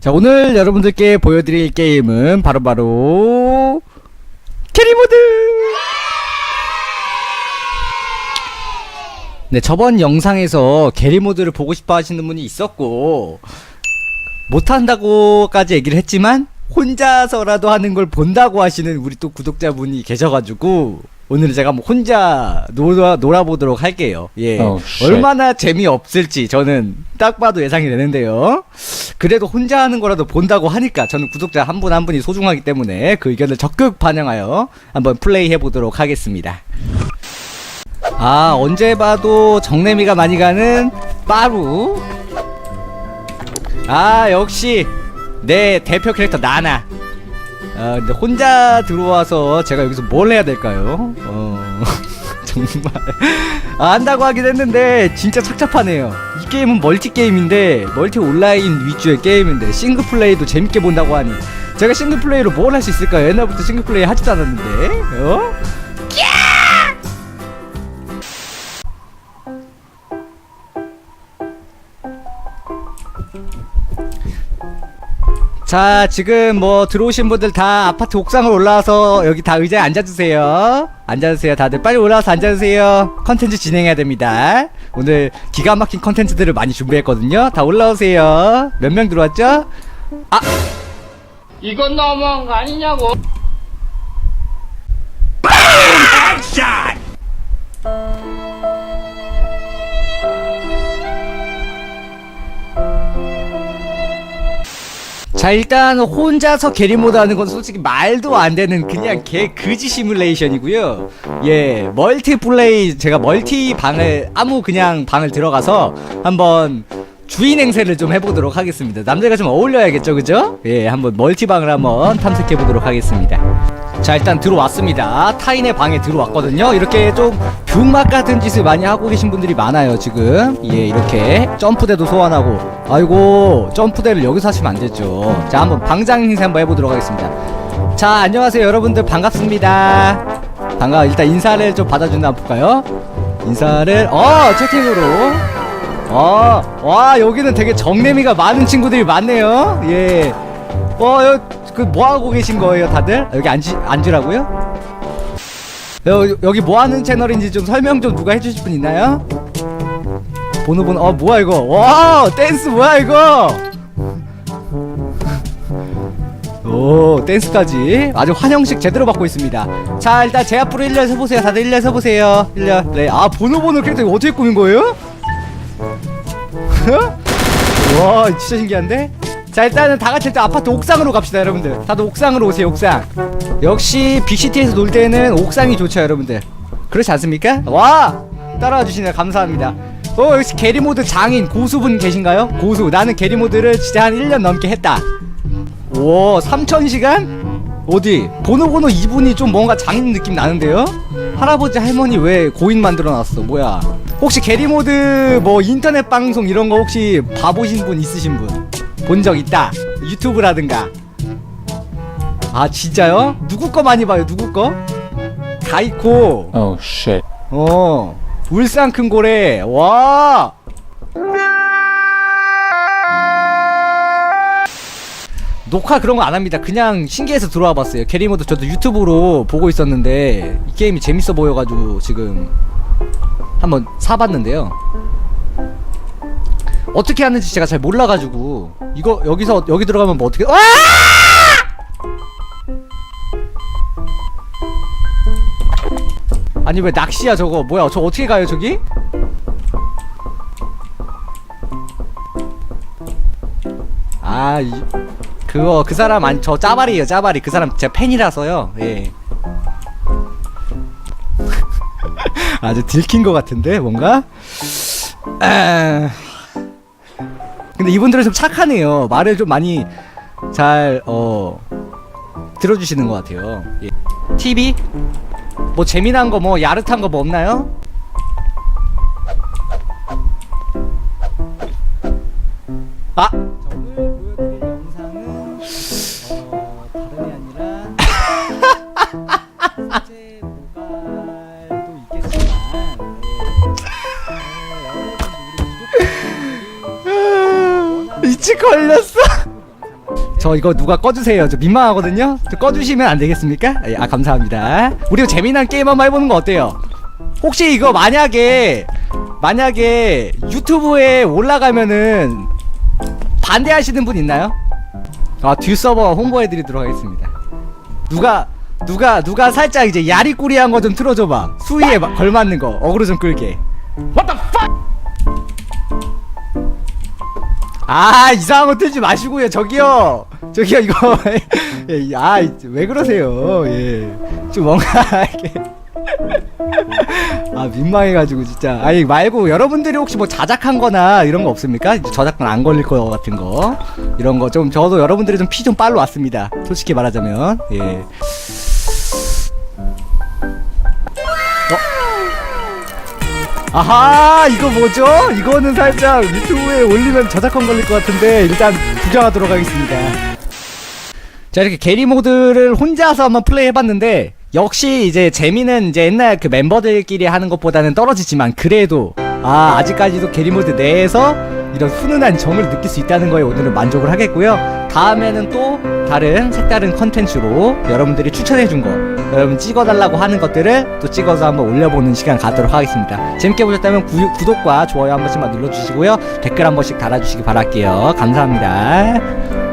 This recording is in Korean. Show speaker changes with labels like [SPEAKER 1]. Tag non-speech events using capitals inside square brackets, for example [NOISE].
[SPEAKER 1] 자, 오늘 여러분들께 보여드릴 게임은 바로 바로 캐리모드! 네, 저번 영상에서 게리모드를 보고 싶어 하시는 분이 있었고, 못한다고까지 얘기를 했지만, 혼자서라도 하는 걸 본다고 하시는 우리 또 구독자분이 계셔가지고, 오늘은 제가 뭐 혼자 놀아, 놀아보도록 할게요. 예.
[SPEAKER 2] Oh.
[SPEAKER 1] 얼마나 재미 없을지 저는 딱 봐도 예상이 되는데요. 그래도 혼자 하는 거라도 본다고 하니까 저는 구독자 한 분한 분이 소중하기 때문에 그 의견을 적극 반영하여 한번 플레이 해 보도록 하겠습니다. 아, 언제 봐도 정내미가 많이 가는 빠루. 아, 역시 내 대표 캐릭터 나나. 아, 근데 혼자 들어와서 제가 여기서 뭘 해야 될까요? 어, [LAUGHS] 정말. 아, 한다고 하긴 했는데, 진짜 착잡하네요. 이 게임은 멀티 게임인데, 멀티 온라인 위주의 게임인데, 싱글 플레이도 재밌게 본다고 하니, 제가 싱글 플레이로 뭘 할 수 있을까요? 옛날부터 싱글 플레이 하지도 않았는데, 어? 자, 지금 뭐 들어오신 분들 다 아파트 옥상을 올라와서 여기 다 의자에 앉아주세요. 앉아주세요. 다들 빨리 올라와서 앉아주세요. 컨텐츠 진행해야 됩니다. 오늘 기가 막힌 컨텐츠들을 많이 준비했거든요. 다 올라오세요. 몇 명 들어왔죠?
[SPEAKER 3] 이건 너무한 거 아니냐고.
[SPEAKER 1] 자, 일단 혼자서 게리모드 하는 건 솔직히 말도 안 되는 그냥 개 그지 시뮬레이션이고요. 예, 멀티 플레이 제가 멀티 방을 아무 그냥 방을 들어가서 한번 주인 행세를 좀 해보도록 하겠습니다. 남들과 좀 어울려야겠죠, 그죠? 예, 한번 멀티방을 한번 탐색해 보도록 하겠습니다. 자, 일단 들어왔습니다. 타인의 방에 들어왔거든요. 이렇게 좀 뷰막 같은 짓을 많이 하고 계신 분들이 많아요, 지금. 예, 이렇게 점프대도 소환하고. 아이고, 점프대를 여기서 하시면 안 되죠. 자, 한번 방장 행세 한번 해보도록 하겠습니다. 자, 안녕하세요, 여러분들. 반갑습니다. 반가, 일단 인사를 좀 받아준다 볼까요? 인사를, 어, 채팅으로. 어, 와, 여기는 되게 정내미가 많은 친구들이 많네요. 예. 어, 여, 그, 뭐 하고 계신 거예요, 다들? 여기 앉지, 앉으라고요? 여, 여기 뭐 하는 채널인지 좀 설명 좀 누가 해주실 분 있나요? 번호 번호, 어, 뭐야, 이거? 와, 댄스 뭐야, 이거? 오, 댄스까지. 아주 환영식 제대로 받고 있습니다. 자, 일단 제 앞으로 1년 서보세요. 다들 1년 서보세요. 1년. 네. 아, 번호 번호 캐릭터 어떻게 꾸민 거예요? [LAUGHS] 와 진짜 신기한데? 자 일단은 다같이 일단 아파트 옥상으로 갑시다 여러분들. 다들 옥상으로 오세요 옥상. 역시 빅시티에서 놀 때는 옥상이 좋죠 여러분들. 그렇지 않습니까? 와! 따라와 주시네 감사합니다. 어 역시 게리모드 장인 고수분 계신가요? 고수. 나는 게리모드를 진짜 한 1년 넘게 했다. 오 3000시간? 어디? 보노보노 이분이 좀 뭔가 장인 느낌 나는데요? 할아버지 할머니 왜 고인 만들어 놨어? 뭐야? 혹시 게리모드 뭐 인터넷 방송 이런 거 혹시 봐보신 분 있으신 분 본 적 있다 유튜브라든가 아 진짜요? 누구 거 많이 봐요 누구 거? 다이코
[SPEAKER 2] Oh shit.
[SPEAKER 1] 어 울산 큰 고래 와 녹화 그런 거 안 합니다. 그냥 신기해서 들어와 봤어요. 게리모드 저도 유튜브로 보고 있었는데 이 게임이 재밌어 보여가지고 지금 한번 사봤는데요. 어떻게 하는지 제가 잘 몰라가지고 이거 여기서 여기 들어가면 뭐 어떻게? 와! 아니 왜 낚시야 저거 뭐야 저 어떻게 가요 저기? 아 이, 그거 그 사람 아니 저 짜바리에요 짜바리 그 사람 제가 팬이라서요 예 [LAUGHS] 아주 들킨 것 같은데 뭔가 아... 근데 이분들은 좀 착하네요 말을 좀 많이 잘 어 들어주시는 것 같아요 예. TV 뭐 재미난 거 뭐 야릇한 거 뭐 없나요? 아! 미치 걸렸어. 저 이거 누가 꺼주세요. 저 민망하거든요. 저 꺼주시면 안 되겠습니까? 예, 아 감사합니다. 우리 재미난 게임 한번 해보는 거 어때요? 혹시 이거 만약에 만약에 유튜브에 올라가면은 반대하시는 분 있나요? 아, 듀 서버 홍보해드리도록 하겠습니다. 누가 누가 누가 살짝 이제 야리꾸리한 거 좀 틀어줘봐. 수위에 마- 걸맞는 거 어그로 좀 끌게. What the 아 이상한 거 틀지 마시고요. 저기요. 저기요 이거. [LAUGHS] 예, 아왜 그러세요? 예좀 뭔가 이렇게. [LAUGHS] 아 민망해가지고 진짜. 아니 말고 여러분들이 혹시 뭐 자작한 거나 이런 거 없습니까? 저작권 안 걸릴 거 같은 거. 이런 거 좀 저도 여러분들이 좀 피 좀 빨로 왔습니다. 솔직히 말하자면. 예 아하 이거 뭐죠? 이거는 살짝 유튜브에 올리면 저작권 걸릴 것 같은데 일단 구경하도록 하겠습니다 자 이렇게 게리 모드를 혼자서 한번 플레이 해봤는데 역시 이제 재미는 이제 옛날 그 멤버들끼리 하는 것보다는 떨어지지만 그래도 아 아직까지도 게리 모드 내에서 이런 훈훈한 정을 느낄 수 있다는 거에 오늘은 만족을 하겠고요. 다음에는 또 다른 색다른 컨텐츠로 여러분들이 추천해준 거 여러분 찍어달라고 하는 것들을 또 찍어서 한번 올려보는 시간 갖도록 하겠습니다. 재밌게 보셨다면 구, 구독과 좋아요 한 번씩만 눌러주시고요. 댓글 한 번씩 달아주시기 바랄게요. 감사합니다